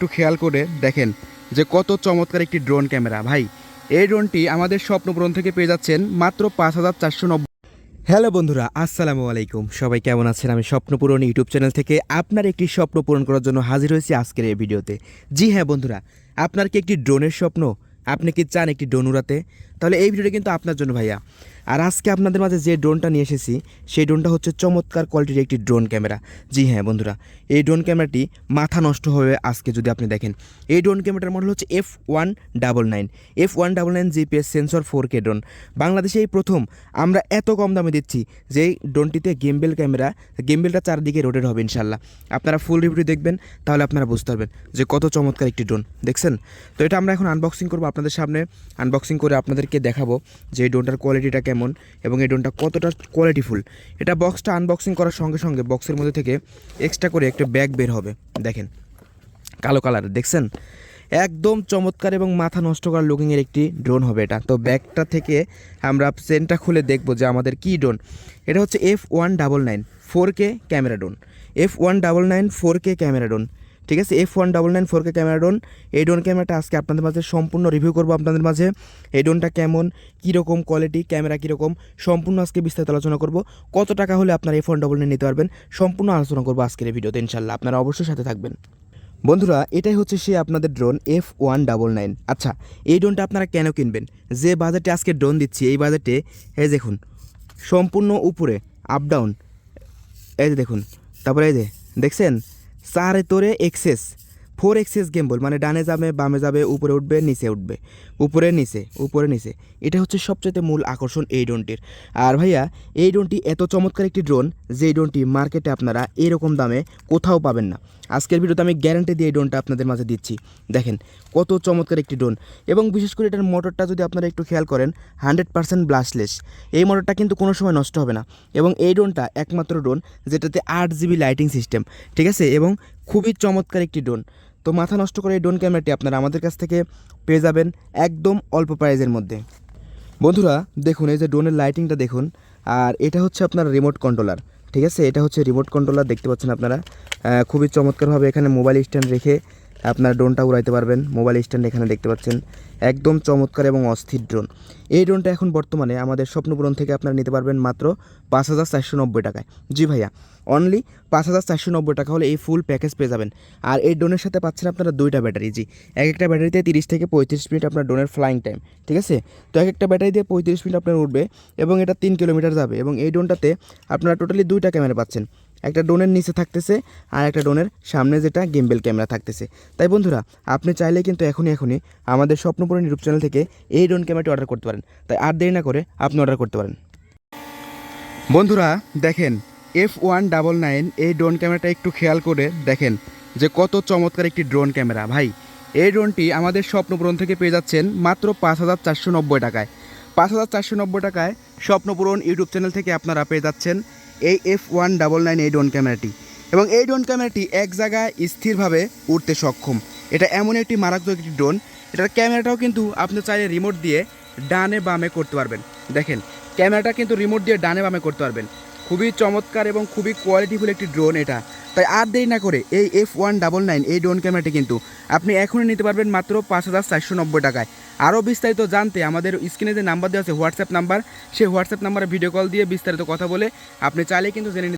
একটু খেয়াল করে দেখেন যে কত চমৎকার একটি ড্রোন ক্যামেরা। ভাই, এই ড্রোনটি আমাদের স্বপ্নপূরণ থেকে পেয়ে যাচ্ছেন মাত্র পাঁচ হাজার চারশো নব্বই। হ্যালো বন্ধুরা, আসসালামু আলাইকুম। সবাই কেমন আছেন? আমি স্বপ্নপূরণ ইউটিউব চ্যানেল থেকে আপনার একটি স্বপ্ন পূরণ করার জন্য হাজির হয়েছি আজকের এই ভিডিওতে। জি হ্যাঁ বন্ধুরা, আপনার কি একটি ড্রোনের স্বপ্ন? আপনি কি চান একটি ড্রোন উড়াতে? তাহলে এই ভিডিওটা কিন্তু আপনার জন্য ভাইয়া। আর আজকে আপনাদের মাঝে যে ড্রোনটা নিয়ে এসেছি, সেই ড্রোনটা হচ্ছে চমৎকার কোয়ালিটির একটি ড্রোন ক্যামেরা জি হ্যাঁ বন্ধুরা, এই ড্রোন ক্যামেরাটি মাথা নষ্ট হবে আজকে যদি আপনি দেখেন। এই ড্রোন ক্যামেরাটার মডেল হচ্ছে F one double nine F one double nine GPS sensor four K drone বাংলাদেশে এই প্রথম। আমরা এত কম দামে দিচ্ছি যে ড্রোনটিতে গেমবেল ক্যামেরা গেমবেলটা চারদিকে রোটেট হবে ইনশাল্লাহ আপনারা ফুল রিভিউ দেখবেন, তাহলে আপনারা বুঝতে পারবেন যে কত চমৎকার একটি ড্রোন দেখছেন? তো এটা আমরা এখন আনবক্সিং করব আপনাদের সামনে। আনবক্সিং করে আপনাদেরকে দেখাবো যে এই ড্রোনটার কোয়ালিটিটা কেমন। এবং এই ড্রোনটা কতটা কোয়ালিটিফুল এটা বক্সটা আনবক্সিং করার সঙ্গে সঙ্গে বক্সের মধ্যে থেকে এক্সট্রা করে একটা ব্যাগ বের হবে। দেখেন, কালো কালার দেখছেন? একদম চমৎকার এবং মাথা নষ্ট করার লুকিংয়ের একটি ড্রোন হবে এটা। তো ব্যাগটা থেকে আমরা সেন্টটা খুলে দেখব যে আমাদের কী ড্রোন এটা হচ্ছে F one double nine four K camera drone F one double nine four K camera drone ঠিক আছে? F one double nine four K camera drone এই ড্রোন ক্যামেরাটা আজকে আপনাদের মাঝে সম্পূর্ণ রিভিউ করব আপনাদের মাঝে। এই ড্রোনটা কেমন? কীরকম কোয়ালিটি ক্যামেরা কীরকম? সম্পূর্ণ আজকে বিস্তারিত আলোচনা করব। কত টাকা হলে আপনার এফ ওয়ান ডাবল নাইন নিতে পারবেন? সম্পূর্ণ আলোচনা করব আজকের এই ভিডিওতে ইনশাল্লাহ আপনারা অবশ্যই সাথে থাকবেন। বন্ধুরা, এটাই হচ্ছে সে আপনাদের drone F one double nine আচ্ছা এই ড্রোনটা আপনারা কেন কিনবেন? যে বাজেটে আজকে ড্রোন দিচ্ছি, এই বাজেটে এই দেখুন, সম্পূর্ণ উপরে আপ ডাউন এই যে দেখুন, তারপরে এই যে, দেখছেন? চারে তোরে এক্সেস। ফোর এক্সেস গেম্বল মানে ডানে যাবে, বামে যাবে, উপরে উঠবে, নিচে উঠবে। উপরে, নিচে উপরে, নিচে। এটা হচ্ছে সবচেয়ে মূল আকর্ষণ এই ড্রোনটির। আর ভাইয়া, এই ড্রোনটি এত চমৎকার একটি ড্রোন যে এই ড্রোনটি মার্কেটে আপনারা এরকম দামে কোথাও পাবেন না। আজকের ভিডিওতে আমি গ্যারান্টি দিয়ে এই ড্রোনটা আপনাদের মাঝে দিচ্ছি। দেখেন, কত চমৎকার একটি ড্রোন। এবং বিশেষ করে এটার মোটরটা যদি আপনারা একটু খেয়াল করেন হান্ড্রেড পার্সেন্ট ব্লাস্টলেস এই মোটরটা কিন্তু কোনো সময় নষ্ট হবে না। এবং এই ড্রোনটা একমাত্র ড্রোন যেটাতে আট জিবি লাইটিং সিস্টেম ঠিক আছে? এবং খুবই চমৎকার একটি ড্রোন। তো মাথা নষ্ট করে এই ড্রোন ক্যামেরাটি আপনারা আমাদের কাছ থেকে পেয়ে যাবেন একদম অল্প প্রাইজের মধ্যে। বন্ধুরা, দেখুন, এই যে ড্রোনের লাইটিংটা দেখুন, আর এটা হচ্ছে আপনার রিমোট কন্ট্রোলার ঠিক আছে? এটা হচ্ছে রিমোট কন্ট্রোলার দেখতে পাচ্ছেন আপনারা। খুবই চমৎকারভাবে এখানে মোবাইল স্ট্যান্ড রেখে আপনার ড্রোনটা উড়াইতে পারবেন। মোবাইল স্ট্যান্ড এখানে দেখতে পাচ্ছেন। একদম চমৎকার এবং অস্থির ড্রোন। এই ড্রোনটা এখন বর্তমানে আমাদের স্বপ্নপূরণ থেকে আপনারা নিতে পারবেন মাত্র পাঁচ হাজার চারশো নব্বই টাকায়। জি ভাইয়া অনলি পাঁচ হাজার চারশো নব্বই টাকা হলে এই ফুল প্যাকেজ পেয়ে যাবেন। আর এই ড্রোনের সাথে পাচ্ছেন আপনারা দুইটা ব্যাটারি, জি। এক একটা ব্যাটারিতে তিরিশ থেকে পঁয়ত্রিশ মিনিট আপনার ড্রোনের ফ্লাইং টাইম ঠিক আছে? তো এক একটা ব্যাটারি দিয়ে পঁয়ত্রিশ মিনিট আপনার উঠবে এবং এটা তিন কিলোমিটার যাবে এবং এই ড্রোনটাতে আপনারা টোটালি দুইটা ক্যামেরা পাচ্ছেন। একটা ড্রোনের নিচে থাকতেছে আর একটা ড্রোনের সামনে যেটা গেমবেল ক্যামেরা থাকতেছে। তাই বন্ধুরা, আপনি চাইলে কিন্তু এখনই এখনই আমাদের স্বপ্নপুরণ ইউটিউব চ্যানেল থেকে এই ড্রোন ক্যামেরাটি অর্ডার করতে পারেন। তাই আর দেরি না করে আপনি অর্ডার করতে পারেন। বন্ধুরা, দেখেন এফ ওয়ান ডাবল নাইন এই ড্রোন ক্যামেরাটা একটু খেয়াল করে দেখেন যে কত চমৎকার একটি ড্রোন ক্যামেরা। ভাই, এই ড্রোনটি আমাদের স্বপ্নপূরণ থেকে পেয়ে যাচ্ছেন মাত্র পাঁচ হাজার চারশো নব্বই টাকায়। পাঁচ হাজার চারশো নব্বই টাকায় স্বপ্নপূরণ ইউটিউব চ্যানেল থেকে আপনারা পেয়ে যাচ্ছেন এই এফ ওয়ান ডাবল নাইন এই ড্রোন ক্যামেরাটি এবং এই ড্রোন ক্যামেরাটি এক জায়গায় স্থিরভাবে উঠতে সক্ষম। এটা এমন একটি মারাত্মক একটি ড্রোন এটার ক্যামেরাটাও কিন্তু আপনি চাইলে রিমোট দিয়ে ডানে বামে করতে পারবেন। দেখেন ক্যামেরাটা কিন্তু রিমোট দিয়ে ডানে বামে করতে পারবেন। খুবই চমৎকার এবং খুবই কোয়ালিটিফুল একটি ড্রোন এটা। তাই আর দেরি না করে এই এফ ওয়ান ডাবল নাইন এই ড্রোন ক্যামেরাটি কিন্তু আপনি এখনই নিতে পারবেন মাত্র পাঁচ হাজার চারশো নব্বই টাকায়। আরও বিস্তারিত জানতে আমাদের স্ক্রিনে যে নাম্বার দেওয়া আছে হোয়াটসঅ্যাপ নাম্বার সেই হোয়াটসঅ্যাপ নাম্বারে ভিডিও কল দিয়ে বিস্তারিত কথা বলে আপনি চাইলে কিন্তু জেনে